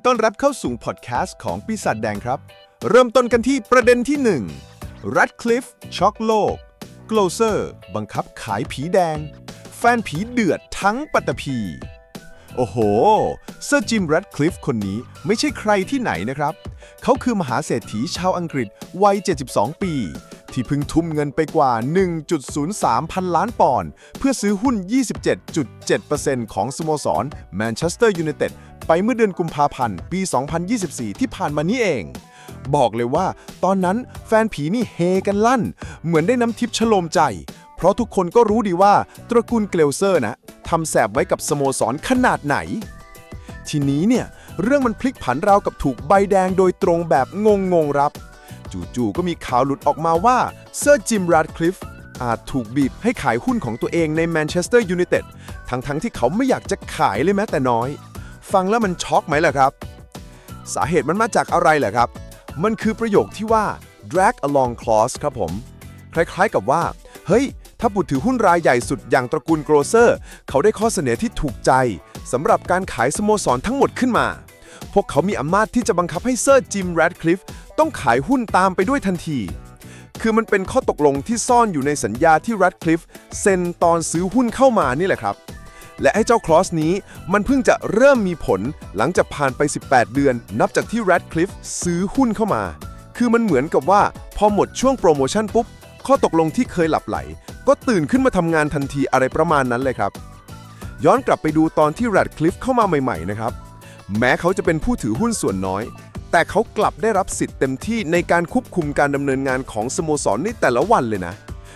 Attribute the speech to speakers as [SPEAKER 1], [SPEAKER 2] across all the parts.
[SPEAKER 1] ีต้อนรับเข้าสู่พอดแคสต์ของปีศาจแดงครับ เริ่มต้นกันที่ประเด็นที่1 Radcliffe ช็อกโลก g l o s e r บังคับขายผีแดง แฟนผีเดือดทั้งปัตตภีโอ้โห เซอร์จิมแรดคลิฟคนนี้ไม่ใช่ใครที่ไหนนะครับ เขาคือมหาเศรษฐีชาวอังกฤษวัย 72 ปี ที่เพิ่งทุ่มเงินไปกว่า 1.03 พันล้านปอนด์เพื่อซื้อหุ้น 27.7%ของสโมสรแมนเชสเตอร์ยูไนเต็ดไปเมื่อเดือนกุมภาพันธ์ ปี 2024 ที่ผ่านมานี้เอง บอกเลยว่า ตอนนั้นแฟนผีนี่เฮกันลั่น เหมือนได้น้ำทิพย์ชโลมใจ เพราะทุกคนก็รู้ดีว่าตระกูลเกลเซอร์นะทำแสบไว้กับสโมสรขนาดไหน ทีนี้เนี่ย เรื่องมันพลิกผันราวกับถูกใบแดงโดยตรงแบบงงงรับ จู่ๆก็มีข่าวหลุดออกมาว่าเซอร์จิมแรดคลิฟอาจถูกบีบให้ขายหุ้นของตัวเองในแมนเชสเตอร์ยูไนเต็ดทั้งๆที่เขาไม่อยากจะขายเลยแม้แต่น้อย ฟังแล้วมันช็อกไหมล่ะครับ สาเหตุมันมาจากอะไรเหรอครับ มันคือประโยคที่ว่า drag along clause ครับผม คล้ายๆกับว่า เฮ้ย ถ้าบุตรถือหุ้นรายใหญ่สุดอย่างตระกูลโกรเซอร์ เขาได้ข้อเสนอที่ถูกใจสำหรับการขายสโมสรทั้งหมดขึ้นมา พวกเขามีอำนาจที่จะบังคับให้เซอร์จิมแรดคลิฟต้องขายหุ้นตามไปด้วยทันที คือมันเป็นข้อตกลงที่ซ่อนอยู่ในสัญญาที่แรดคลิฟเซ็นตอนซื้อหุ้นเข้ามานี่แหละครับ และไอ้เจ้าคลอสนี้มันเพิ่งจะเริ่มมีผลหลังจากผ่านไป 18 เดือน นับจากที่ Radcliffe ซื้อหุ้นเข้ามา คือมันเหมือนกับว่าพอหมดช่วงโปรโมชั่นปุ๊บ ข้อตกลงที่เคยหลับไหล ก็ตื่นขึ้นมาทำงานทันทีอะไรประมาณนั้นเลยครับ ย้อนกลับไปดูตอนที่ Radcliffe เข้ามาใหม่ๆนะครับ แม้เขาจะเป็นผู้ถือหุ้นส่วนน้อย แต่เขากลับได้รับสิทธิ์เต็มที่ในการควบคุมการดำเนินงานของสโมสรในแต่ละวันเลยนะ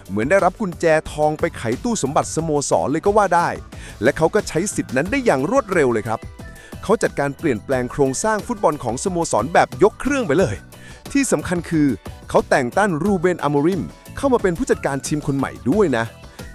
[SPEAKER 1] เหมือนได้รับกุญแจทองไปไขตู้สมบัติสโมสรเลยก็ว่าได้ และเขาก็ใช้สิทธินั้นได้อย่างรวดเร็วเลยครับ เขาจัดการเปลี่ยนแปลงโครงสร้างฟุตบอลของสโมสรแบบยกเครื่องไปเลย ที่สำคัญคือเขาแต่งตั้งรูเบนอามริมเข้ามาเป็นผู้จัดการทีมคนใหม่ด้วยนะ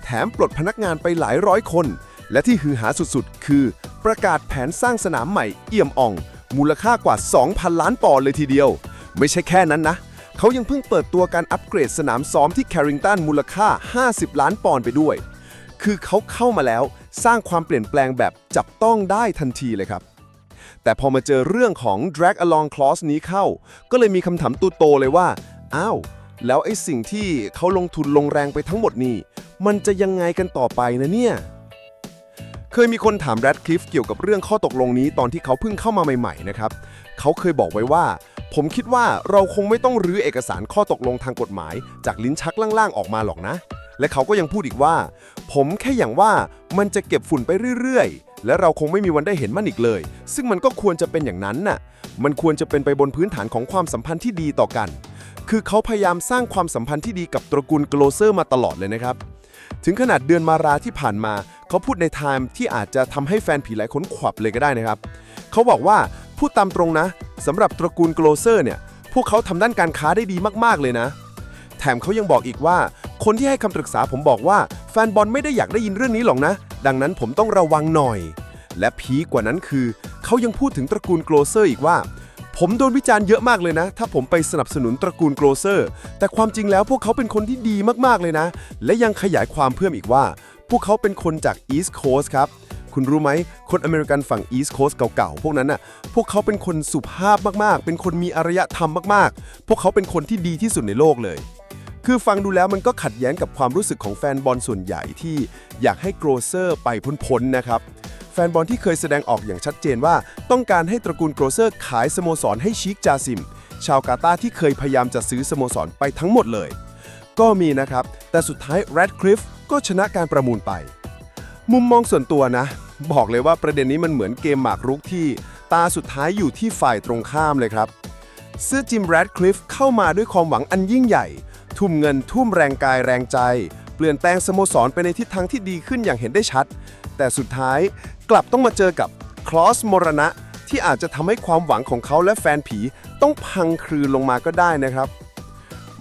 [SPEAKER 1] แถมปลดพนักงานไปหลายร้อยคน และที่ฮือหาสุดๆ คือ ประกาศแผนสร้างสนามใหม่เอี่ยมอ่อง มูลค่ากว่า 2,000 ล้านปอนด์เลยทีเดียว ไม่ใช่แค่นั้นนะ เขายังเพิ่งเปิดตัวการอัปเกรดสนามซ้อมที่แคริงตันมูลค่า 50 ล้านปอนด์ไปด้วย คือเขาเข้ามาแล้วสร้างความเปลี่ยนแปลงแบบจับต้องได้ทันทีเลยครับ แต่พอมาเจอเรื่องของ drag along clause นี้เข้า ก็เลยมีคำถามตูโตเลยว่า อ้าว แล้วไอ้สิ่งที่เขาลงทุนลงแรงไปทั้งหมดนี่ มันจะยังไงกันต่อไปนะเนี่ย เคยมีคนถามแรดคลิฟเกี่ยวกับเรื่องข้อตกลงนี้ตอนที่เขาเพิ่งเข้ามาใหม่ๆนะครับ เขาเคยบอกไว้ว่า ผมคิดว่าเราคงไม่ต้องรื้อเอกสารข้อตกลงทางกฎหมาย จากลิ้นชักล่างๆออกมาหรอกนะ และเขาก็ยังพูดอีกว่า ผมแค่อย่างว่ามันจะเก็บฝุ่นไปเรื่อยๆ และเราคงไม่มีวันได้เห็นมันอีกเลย ซึ่งมันก็ควรจะเป็นอย่างนั้นน่ะ มันควรจะเป็นไปบนพื้นฐานของความสัมพันธ์ที่ดีต่อกัน คือเขาพยายามสร้างความสัมพันธ์ที่ดีกับตระกูลโกลเซอร์มาตลอดเลยนะครับ ถึงขนาดเดือนมาราที่ผ่านมา เขาพูดในไทม์ที่อาจจะทำให้แฟนผีหลายคนขวับเลยก็ได้นะครับ เขาบอกว่าพูดตามตรงนะสำหรับตระกูลโกลเซอร์เนี่ย พวกเขาทำด้านการค้าได้ดีมากๆเลยนะ แถมเขายังบอกอีกว่า คนที่ให้คำปรึกษาผมบอกว่าแฟนบอลไม่ได้อยากได้ยินเรื่องนี้หรอกนะ ดังนั้นผมต้องระวังหน่อย และพีกว่านั้นคือ เขายังพูดถึงตระกูลโกลเซอร์อีกว่า ผมโดนวิจารณ์เยอะมากเลยนะ ถ้าผมไปสนับสนุนตระกูลโกลเซอร์ แต่ความจริงแล้วพวกเขาเป็นคนที่ดีมากๆเลยนะ และยังขยายความเพิ่มอีกว่า พวกเขาเป็นคนจาก East Coast ครับ คุณรู้ไหม คนอเมริกันฝั่ง East Coast เก่าๆ พวกนั้นน่ะ พวกเขาเป็นคนสุภาพมากๆ เป็นคนมีอารยธรรมมากๆ พวกเขาเป็นคนที่ดีที่สุดในโลกเลย คือฟังดูแล้วมันก็ขัดแย้งกับความรู้สึกของแฟนบอลส่วนใหญ่ที่อยากให้โกรเซอร์ไปพ้นๆนะครับ นบอลที่เคยแสดงออกอย่างชัดเจนว่า ต้องการให้ตระกูลโกรเซอร์ขายสโมสรให้ชิคจาซิม ชาวกาตาที่เคยพยายามจะซื้อสโมสรไปทั้งหมดเลย ก็มีนะครับ แต่สุดท้าย Radcliffe ก็ชนะการประมูลไป มุมมองส่วนตัวนะ บอกเลยว่าประเด็นนี้มันเหมือนเกมหมากรุกที่ ตาสุดท้ายอยู่ที่ฝ่ายตรงข้ามเลยครับเสื้อจิมแรดคลิฟเข้ามาด้วยความหวังอันยิ่งใหญ่ ทุ่มเงินทุ่มแรงกายแรงใจ เปลี่ยนแปลงสโมสรไปในทิศทางที่ดีขึ้นอย่างเห็นได้ชัด แต่สุดท้ายกลับต้องมาเจอกับคลอสมรณะ ที่อาจจะทำให้ความหวังของเขาและแฟนผีต้องพังคลืนลงมาก็ได้นะครับ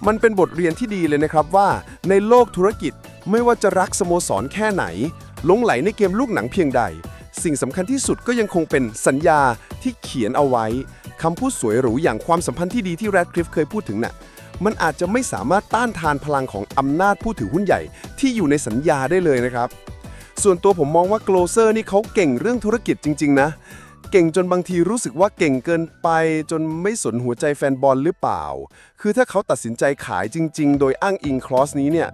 [SPEAKER 1] มันเป็นบทเรียนที่ดีเลยนะครับว่า ในโลกธุรกิจไม่ว่าจะรักสโมสรแค่ไหนหลงไหลในเกมลูกหนังเพียงใด สิ่งสำคัญที่สุดก็ยังคงเป็นสัญญาที่เขียนเอาไว้คำพูดสวยหรูอย่างความสัมพันธ์ที่ดีที่แรดคลิฟเคยพูดถึงน่ะ มันอาจจะไม่สามารถต้านทานพลังของอำนาจผู้ถือหุ้นใหญ่ที่อยู่ในสัญญาได้เลยนะครับ ส่วนตัวผมมองว่าโกลเซอร์นี่เขาเก่งเรื่องธุรกิจจริง ๆ นะ
[SPEAKER 2] เก่งจนบางทีรู้สึกว่าเก่งเกินไป จนไม่สนหัวใจแฟนบอลหรือเปล่า คือถ้าเขาตัดสินใจขายจริง ๆ โดยอ้างอิงคลอสนี้เนี่ย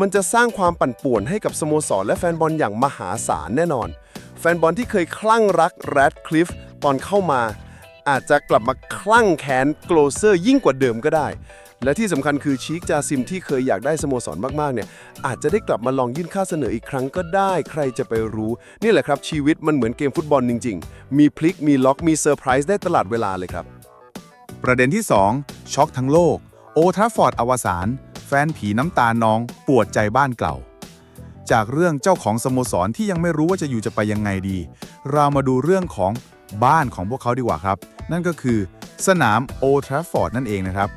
[SPEAKER 2] มันจะสร้างความปั่นป่วนให้กับสโมสรและแฟนบอลอย่างมหาศาลแน่นอน แฟนบอลที่เคยคลั่งรักแรดคลิฟตอนเข้ามา อาจจะกลับมาคลั่งแค้นโกลเซอร์ยิ่งกว่าเดิมก็ได้ และที่สำคัญคือชีคจาซิมที่เคยอยากได้สโมสรมากๆเนี่ยอาจจะได้กลับมาลองยื่นค่าเสนออีกครั้งก็ได้ใครจะไปรู้ นี่แหละครับชีวิตมันเหมือนเกมฟุตบอลจริง ๆ มีพลิกมีล็อกมีเซอร์ไพรส์ได้ตลอดเวลาเลยครับ
[SPEAKER 3] ประเด็นที่ 2 ช็อกทั้งโลก โอทราฟอร์ดอวสานแฟนผีน้ำตาน้อง ปวดใจบ้านเก่า จากเรื่องเจ้าของสโมสรที่ยังไม่รู้ว่าจะอยู่จะไปยังไงดี เรามาดูเรื่องของบ้านของพวกเขาดีกว่าครับ นั่นก็คือสนามโอทราฟอร์ดนั่นเองนะครับ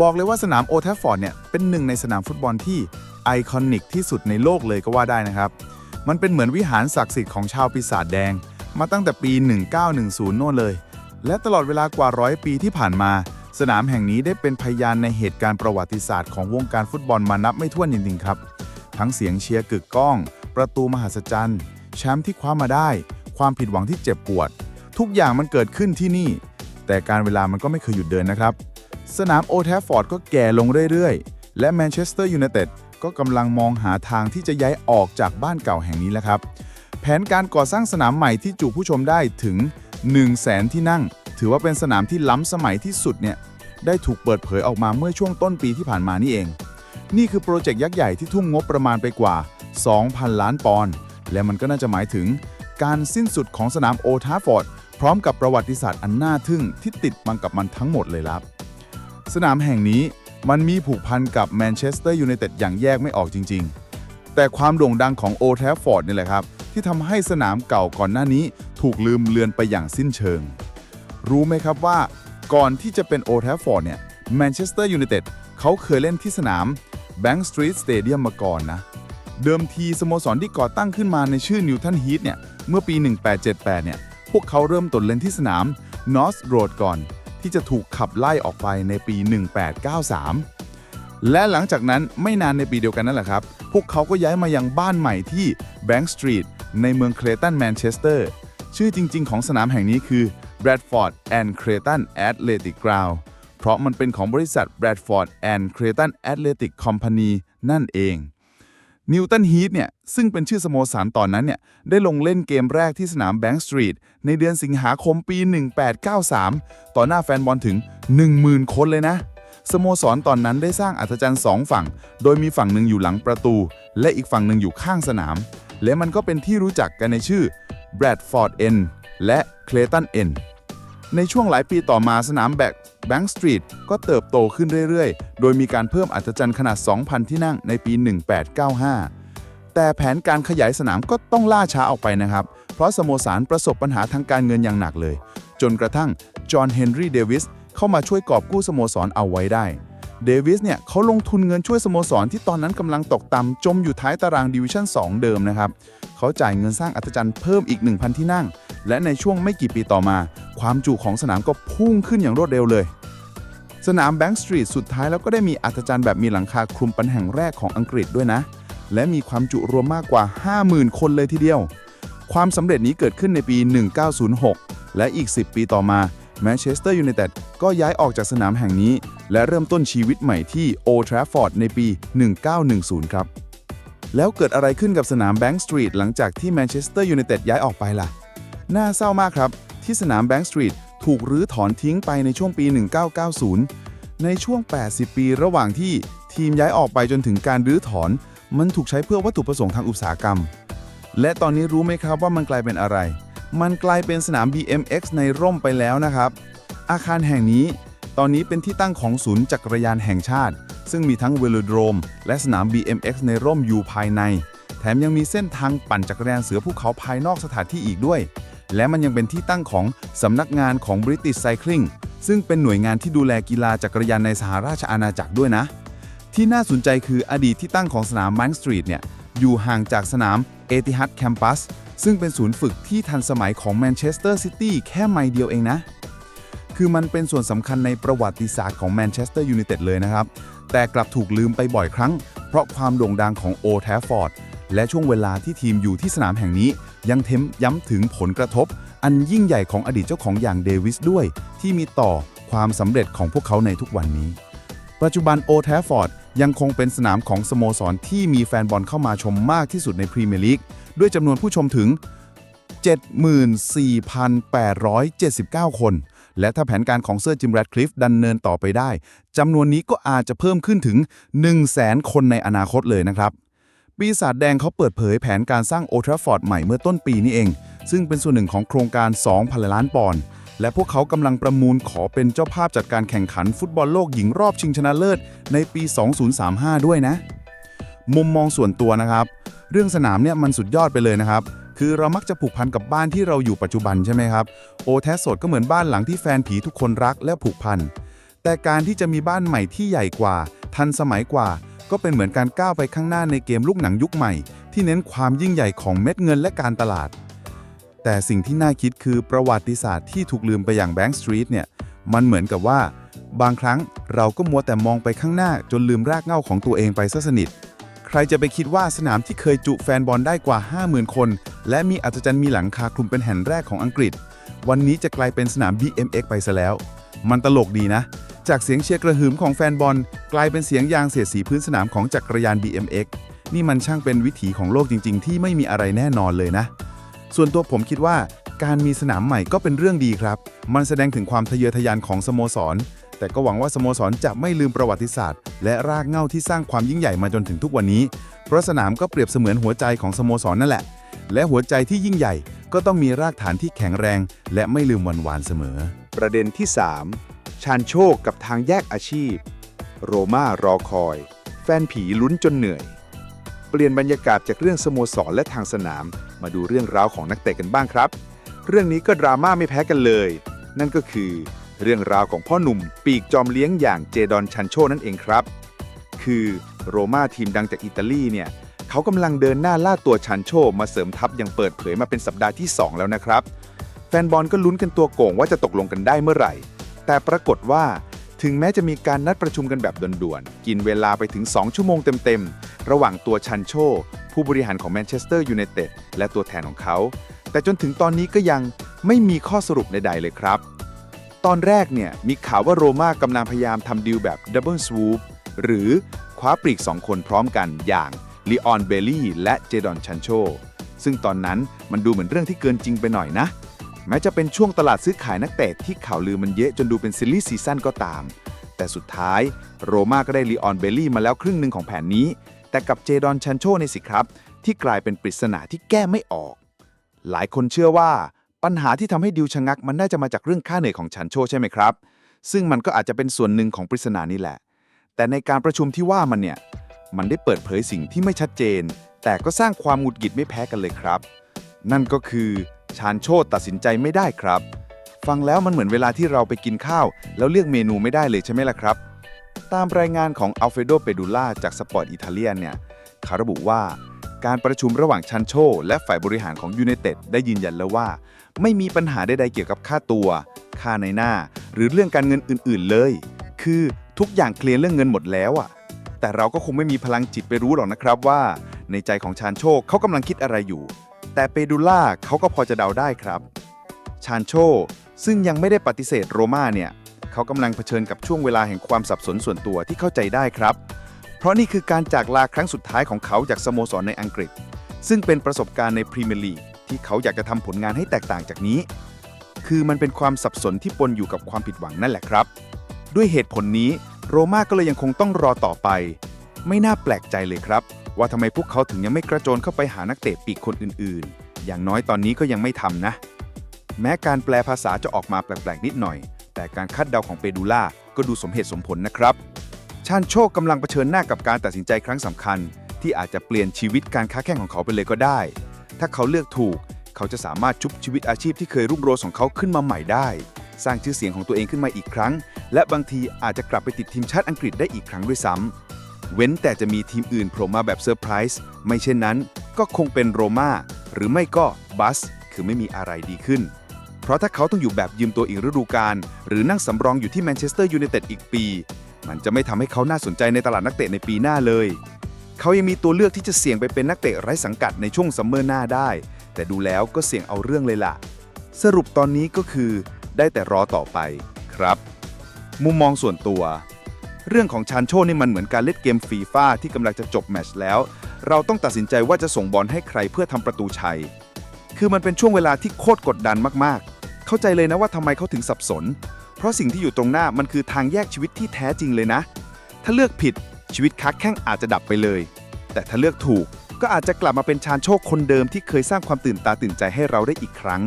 [SPEAKER 3] บอกเลยว่าสนามโอทราฟอร์ดเนี่ยเป็นหนึ่งในสนามฟุตบอลที่ไอคอนิกที่สุดในโลกเลยก็ว่าได้นะครับ มันเป็นเหมือนวิหารศักดิ์สิทธิ์ของชาวปีศาจแดง มาตั้งแต่ปี 1910 โน่นเลย และตลอดเวลากว่าร้อยปีที่ผ่านมา สนามแห่งนี้ได้เป็นพยานในเหตุการณ์ประวัติศาสตร์ของวงการฟุตบอลมานับไม่ถ้วนจริงๆครับ ทั้งเสียงเชียร์กึกก้อง ประตูมหัศจรรย์แชมป์ที่คว้ามาได้ ความผิดหวังที่เจ็บปวด ทุกอย่างมันเกิดขึ้นที่นี่ แต่การเวลามันก็ไม่เคยหยุดเดินนะครับ สนามโอแทฟฟอร์ดก็แก่ลงเรื่อยๆ และแมนเชสเตอร์ยูไนเต็ดก็กำลังมองหาทางที่จะย้ายออกจากบ้านเก่าแห่งนี้แล้วครับ แผนการก่อสร้างสนามใหม่ที่จุผู้ชมได้ถึง 1 0 0 0 0แสนที่นั่ง ถือว่าเป็นสนามที่ล้ำสมัยที่สุดเนี่ยได้ถูกเปิดเผยออกมาเมื่อช่วงต้นปีที่ผ่านมานี่เอง นี่คือโปรเจกต์ยักษ์ใหญ่ที่ทุ่มงบประมาณไปกว่า 2,000 ล้านปอนด์และมันก็น่าจะหมายถึง การสิ้นสุดของสนามโอทาฟอร์ดพร้อมกับประวัติศาสตร์อันน่าทึ่งที่ติดมากับมันทั้งหมดเลยครับ สนามแห่งนี้มันมีผูกพันกับแมนเชสเตอร์ยูไนเต็ดอย่างแยกไม่ออกจริง ๆ แต่ความโด่งดังของโอแทาฟอร์ดนี่แหละครับ ที่ทำให้สนามเก่าก่อนหน้านี้ถูกลืมเลือนไปอย่างสิ้นเชิง รู้ไหมครับว่า ก่อนที่จะเป็นโอ a f ฟอร์ดเนี่ยแมนเชสเตอร์ยูไนเต็ดเขาเคยเล่นที่สนาม Bank Street Stadium มาก่อนนะ เดิมทีสโมสรที่ก่อตั้งขึ้นมาในชื่อนิวตันฮีทเนี่ยเมื่อปี 1878เนี่ยพวกเขาเริ่มต้นเล่นที่สนาม North Road ก่อน ที่จะถูกขับไล่ออกไปในปี 1893 และหลังจากนั้นไม่นานในปีเดียวกันนั่นแหละครับ พวกเขาก็ย้ายมายังบ้านใหม่ที่ Bank Street ในเมืองเคลตันแมนเชสเตอร์ชื่อจริง ๆ ของสนามแห่งนี้คือ Bradford and Creighton Athletic Ground เพราะมันเป็นของบริษัท Bradford and Creighton Athletic Company นั่นเอง นิวตันฮีทเนี่ยซึ่งเป็นชื่อสโมสรตอนนั้นเนี่ยได้ลงเล่นเกมแรกที่สนามแบงก์สตรีทในเดือนสิงหาคมปี 1893 ต่อหน้าแฟนบอลถึง 10,000 คนเลยนะ สโมสรตอนนั้นได้สร้างอัศจรรย์สองฝั่ง โดยมีฝั่งหนึ่งอยู่หลังประตู และอีกฝั่งหนึ่งอยู่ข้างสนาม และมันก็เป็นที่รู้จักกันในชื่อ Bradford End และ Clayton End ในช่วงหลายปีต่อมาสนามแบกแบงก์สตรีทก็เติบโตขึ้นเรื่อยๆ โดยมีการเพิ่มอัศจรรย์ขนาด 2,000 ที่นั่งในปี 1895 แต่แผนการขยายสนามก็ต้องล่าช้าออกไปนะครับ เพราะสโมสรประสบปัญหาทางการเงินอย่างหนักเลย จนกระทั่งจอห์นเฮนรี่เดวิสเข้ามาช่วยกอบกู้สโมสรเอาไว้ได้ เดวิสเนี่ยเขาลงทุนเงินช่วยสโมสรที่ตอนนั้นกำลังตกต่ำจมอยู่ท้ายตารางดิวิชั่น2 เดิมนะครับ เขาจ่ายเงินสร้างอัศจรรย์เพิ่มอีก 1,000 ที่นั่ง และในช่วงไม่กี่ปีต่อมา ความจุของสนามก็พุ่งขึ้นอย่างรวดเร็วเลย สนามแบงก์สตรีทสุดท้ายแล้วก็ได้มีอัศจรรย์แบบมีหลังคาคลุมเป็นแห่งแรกของอังกฤษด้วยนะ และมีความจุรวมมากกว่า 50,000 คนเลยทีเดียว ความสำเร็จนี้เกิดขึ้นในปี 1906 และอีก 10 ปีต่อมาแมนเชสเตอร์ยูไนเต็ดก็ย้ายออกจากสนามแห่งนี้ และเริ่มต้นชีวิตใหม่ที่โอทราฟอร์ดในปี 1910 ครับ แล้วเกิดอะไรขึ้นกับสนามแบงก์สตรีทหลังจากที่แมนเชสเตอร์ยูไนเต็ดย้ายออกไปล่ะ น่าเศร้ามากครับ ที่สนามแบงก์สตรีทถูกรื้อถอนทิ้งไปในช่วงปี 1990 ในช่วง 80 ปีระหว่างที่ทีมย้ายออกไปจนถึงการรื้อถอน มันถูกใช้เพื่อวัตถุประสงค์ทางอุตสาหกรรม และตอนนี้รู้ไหมครับว่ามันกลายเป็นอะไร มันกลายเป็นสนาม BMX ในร่มไปแล้วนะครับ อาคารแห่งนี้ ตอนนี้เป็นที่ตั้งของศูนย์จักรยานแห่งชาติ ซึ่งมีทั้งเวโลโดรม และสนาม BMX ในร่มอยู่ภายใน แถมยังมีเส้นทางปั่นจักรยานเสือภูเขาภายนอกสถานที่อีกด้วย และมันยังเป็นที่ตั้งของสำนักงานของ British Cycling ซึ่งเป็นหน่วยงานที่ดูแลกีฬาจักรยานในสหราชอาณาจักรด้วยนะ ที่น่าสนใจคืออดีตที่ตั้งของสนามมันสตรีทเนี่ยอยู่ห่างจากสนามเอติฮัดแคมปัสซึ่งเป็นศูนย์ฝึกที่ทันสมัยของแมนเชสเตอร์ซิตี้แค่ไมล์เดียวเองนะ คือมันเป็นส่วนสำคัญในประวัติศาสตร์ของแมนเชสเตอร์ยูไนเต็ดเลยนะครับ แต่กลับถูกลืมไปบ่อยครั้ง เพราะความโด่งดังของโอแทฟฟอร์ด และช่วงเวลาที่ทีมอยู่ที่สนามแห่งนี้ ยังเทมย้ำถึงผลกระทบ
[SPEAKER 4] อันยิ่งใหญ่ของอดีตเจ้าของอย่างเดวิสด้วย ที่มีต่อความสำเร็จของพวกเขาในทุกวันนี้ ปัจจุบันโอแทฟฟอร์ดยังคงเป็นสนามของสโมสรที่มีแฟนบอลเข้ามาชมมากที่สุดในพรีเมียร์ลีกด้วยจำนวนผู้ชมถึง 74,879 คน และถ้าแผนการของเซอร์จิมแรดคลิฟดันเนินต่อไปได้จำนวนนี้ก็อาจจะเพิ่มขึ้นถึง 100,000คนในอนาคตเลยนะครับ ปีศาจแดงเขาเปิดเผยแผนการสร้างโอทราฟอร์ดใหม่เมื่อต้นปีนี้เอง ซึ่งเป็นส่วนหนึ่งของโครงการ2,000ล้านปอนด์และพวกเขากำลังประมูลขอเป็นเจ้าภาพจัดการแข่งขันฟุตบอลโลกหญิงรอบชิงชนะเลิศ ในปี 2035 ด้วยนะ มุมมองส่วนตัวนะครับ เรื่องสนามเนี่ยมันสุดยอดไปเลยนะครับ คือเรามักจะผูกพันกับบ้านที่เราอยู่ปัจจุบันใช่ไหมครับ โอแทสโสดก็เหมือนบ้านหลังที่แฟนผีทุกคนรักและผูกพัน แต่การที่จะมีบ้านใหม่ที่ใหญ่กว่า ทันสมัยกว่า ก็เป็นเหมือนการก้าวไปข้างหน้าในเกมลูกหนังยุคใหม่ ที่เน้นความยิ่งใหญ่ของเม็ดเงินและการตลาด แต่สิ่งที่น่าคิดคือประวัติศาสตร์ที่ถูกลืมไปอย่างแบงก์สตรีทเนี่ย มันเหมือนกับว่า บางครั้งเราก็มัวแต่มองไปข้างหน้าจนลืมรากเหง้าของตัวเองไปซะสนิทใครจะไปคิดว่าสนามที่เคยจุแฟนบอลได้กว่า 50,000 คน และมีอัศจรรย์มีหลังคาคลุมเป็นแห่งแรกของอังกฤษ วันนี้จะกลายเป็นสนาม BMX ไปซะแล้ว มันตลกดีนะ จากเสียงเชียร์กระหึ่มของแฟนบอล กลายเป็นเสียงยางเสียดสีพื้นสนามของจักรยาน BMX นี่มันช่างเป็นวิถีของโลกจริง ๆ ที่ไม่มีอะไรแน่นอนเลยนะ ส่วนตัวผมคิดว่าการมีสนามใหม่ก็เป็นเรื่องดีครับ มันแสดงถึงความทะเยอทะยานของสโมสร แต่ก็หวังว่าสโมสรจะไม่ลืมประวัติศาสตร์ และรากเหง้าที่สร้างความยิ่งใหญ่มาจนถึงทุกวันนี้ เพราะสนามก็เปรียบเสมือนหัวใจของสโมสรนั่นแหละ และหัวใจที่ยิ่งใหญ่ก็ต้องมีรากฐานที่แข็งแรง และไม่ลืมวันวานเสมอ
[SPEAKER 3] ประเด็นที่ 3 ชานโชคกับทางแยกอาชีพ โรม่ารอคอย แฟนผีลุ้นจนเหนื่อย เปลี่ยนบรรยากาศจากเรื่องสโมสรและทางสนาม มาดูเรื่องราวของนักเตะกันบ้างครับ เรื่องนี้ก็ดราม่าไม่แพ้กันเลย นั่นก็คือ เรื่องราวของพ่อหนุ่ม ปีกจอมเลี้ยงอย่างเจดอนชันโชนั่นเองครับ คือโรม่าทีมดังจากอิตาลีเนี่ย เขากำลังเดินหน้าล่าตัวชันโชมาเสริมทัพอย่างเปิดเผยมาเป็นสัปดาห์ที่ 2 แล้วนะครับ แฟนบอลก็ลุ้นกันตัวโก่งว่าจะตกลงกันได้เมื่อไหร่ แต่ปรากฏว่าถึงแม้จะมีการนัดประชุมกันแบบด่วนๆ กินเวลาไปถึง 2 ชั่วโมงเต็มๆ ระหว่างตัวชันโช ผู้บริหารของแมนเชสเตอร์ยูไนเต็ดและตัวแทนของเขา แต่จนถึงตอนนี้ก็ยังไม่มีข้อสรุปใดๆเลยครับ ตอนแรกเนี่ยมีข่าวว่าโรม่ากำลังพยายามทำดีลแบบดับเบิลส o ูปหรือคว้าปลีก 2 คนพร้อมกันอย่าง ลีออนเบลลี่และเจดอนชันโช ซึ่งตอนนั้นมันดูเหมือนเรื่องที่เกินจริงไปหน่อยนะ แม้จะเป็นช่วงตลาดซื้อขายนักเตะที่ข่าวลือมันเยอะจนดูเป็นซิลลี่ซีซั่นก็ตาม แต่สุดท้ายโรม่าก็ได้ลีออนเบลลี่มาแล้วครึ่งหนึ่งของแผนนี้ แต่กับเจดอนชันโชนี่สิครับ ที่กลายเป็นปริศนาที่แก้ไม่ออก หลายคนเชื่อว่าปัญหาที่ทำให้ดิวชะงักมันน่าจะมาจากเรื่องค่าเหนื่อยของชันโชใช่ไหมครับ ซึ่งมันก็อาจจะเป็นส่วนหนึ่งของปริศนานี่แหละ แต่ในการประชุมที่ว่ามันเนี่ย มันได้เปิดเผยสิ่งที่ไม่ชัดเจน แต่ก็สร้างความหงุดหงิดไม่แพ้กันเลยครับ นั่นก็คือชานโชตตัดสินใจไม่ได้ครับ ฟังแล้วมันเหมือนเวลาที่เราไปกินข้าว แล้วเลือกเมนูไม่ได้เลยใช่ไหมล่ะครับ ตามรายงานของอัลเฟโดเปดูล่าจากสปอร์ตอิตาเลียนเนี่ยเขาระบุว่าการประชุมระหว่างชันโช และฝ่ายบริหารของยูไนเต็ดได้ยืนยันแล้วว่า ไม่มีปัญหาใดๆเกี่ยวกับค่าตัว ค่าในหน้า หรือเรื่องการเงินอื่นๆเลย คือทุกอย่างเคลียร์เรื่องเงินหมดแล้วอะ แต่เราก็คงไม่มีพลังจิตไปรู้หรอกนะครับว่า ในใจของชานโชคเขากำลังคิดอะไรอยู่ แต่เปดูล่าเขาก็พอจะเดาได้ครับ ชานโชซึ่งยังไม่ได้ปฏิเสธโรม่าเนี่ย เขากำลังเผชิญกับช่วงเวลาแห่งความสับสนส่วนตัวที่เข้าใจได้ครับ เพราะนี่คือการจากลาครั้งสุดท้ายของเขาจากสโมสรในอังกฤษ ซึ่งเป็นประสบการณ์ในพรีเมียร์ลีกที่เขาอยากจะทำผลงานให้แตกต่างจากนี้ คือมันเป็นความสับสนที่ปนอยู่กับความผิดหวังนั่นแหละครับ ด้วยเหตุผลนี้ โรม่าก็เลยยังคงต้องรอต่อไป ไม่น่าแปลกใจเลยครับ ว่าทำไมพวกเขาถึงยังไม่กระโจนเข้าไปหานักเตะปีกคนอื่นๆ อย่างน้อยตอนนี้ก็ยังไม่ทำนะ แม้การแปลภาษาจะออกมาแปลกๆ นิดหน่อย แต่การคาดเดาของเปดูล่าก็ดูสมเหตุสมผลนะครับ ชาญโชคกำลังเผชิญหน้ากับการตัดสินใจครั้งสำคัญ ที่อาจจะเปลี่ยนชีวิตการค้าแข่งของเขาไปเลยก็ได้ ถ้าเขาเลือกถูก เขาจะสามารถชุบชีวิตอาชีพที่เคยรุ่งโรจน์ของเขาขึ้นมาใหม่ได้ สร้างชื่อเสียงของตัวเองขึ้นมาอีกครั้ง และบางทีอาจจะกลับไปติดทีมชาติอังกฤษได้อีกครั้งด้วยซ้ำเว้นแต่จะมีทีมอื่นโผล่มาแบบเซอร์ไพรส์ไม่เช่นนั้น ก็คงเป็นโรม่าหรือไม่ก็บัสคือไม่มีอะไรดีขึ้น เพราะถ้าเขาต้องอยู่แบบยืมตัวอีกฤดูกาลหรือนั่งสำรองอยู่ที่แมนเชสเตอร์ยูไนเต็ดอีกปี มันจะไม่ทำให้เขาน่าสนใจในตลาดนักเตะในปีหน้าเลยเขายังมีตัวเลือกที่จะเสี่ยงไปเป็นนักเตะไร้สังกัดในช่วงซัมเมอร์หน้าได้ แต่ดูแล้วก็เสี่ยงเอาเรื่องเลยล่ะ สรุปตอนนี้ก็คือ ได้แต่รอต่อไปครับ มุมมองส่วนตัว เรื่องของชานโชนี่มันเหมือนการเล่นเกมฟีฟ่าที่กำลังจะจบแมตช์แล้ว เราต้องตัดสินใจว่าจะส่งบอลให้ใครเพื่อทำประตูชัย คือมันเป็นช่วงเวลาที่โคตรกดดันมากๆ เข้าใจเลยนะว่าทำไมเขาถึงสับสน เพราะสิ่งที่อยู่ตรงหน้ามันคือทางแยกชีวิตที่แท้จริงเลยนะ ถ้าเลือกผิดชีวิตค้าแข้งอาจจะดับไปเลย แต่ถ้าเลือกถูกก็อาจจะกลับมาเป็นชานโชคคนเดิมที่เคยสร้างความตื่นตาตื่นใจให้เราได้อีกครั้ง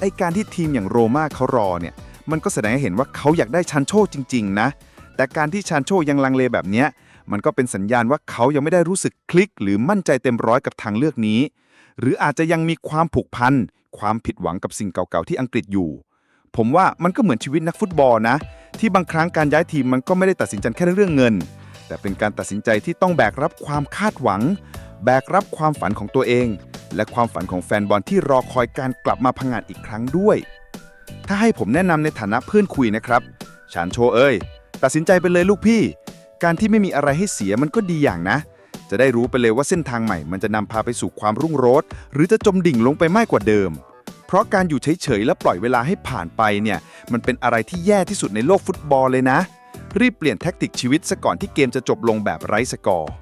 [SPEAKER 3] ไอการที่ทีมอย่างโรม่าเขารอเนี่ย มันก็แสดงให้เห็นว่าเขาอยากได้ชานโชจริง ๆ นะ แต่การที่ชานโชยังลังเลแบบเนี้ย มันก็เป็นสัญญาณว่าเขายังไม่ได้รู้สึกคลิก หรือมั่นใจเต็มร้อยกับทางเลือกนี้ หรืออาจจะยังมีความผูกพัน ความผิดหวังกับสิ่งเก่าๆที่อังกฤษอยู่ ผมว่ามันก็เหมือนชีวิตนักฟุตบอลนะ ที่บางครั้งการย้ายทีมมันก็ไม่ได้ตัดสินใจแค่เรื่องเงิน แต่เป็นการตัดสินใจที่ต้องแบกรับความคาดหวัง แบกรับความฝันของตัวเอง และความฝันของแฟนบอลที่รอคอยการกลับมาพังงานอีกครั้งด้วย ถ้าให้ผมแนะนำในฐานะเพื่อนคุยนะครับ ชานโชเอ้ย ตัดสินใจไปเลยลูกพี่ การที่ไม่มีอะไรให้เสียมันก็ดีอย่างนะ จะได้รู้ไปเลยว่าเส้นทางใหม่มันจะนำพาไปสู่ความรุ่งโรจน์หรือจะจมดิ่งลงไปมากกว่าเดิม เพราะการอยู่เฉยๆและปล่อยเวลาให้ผ่านไปเนี่ย มันเป็นอะไรที่แย่ที่สุดในโลกฟุตบอลเลยนะ รีบเปลี่ยนแท็กติกชีวิตซะก่อนที่เกมจะจบลงแบบไร้สกอร์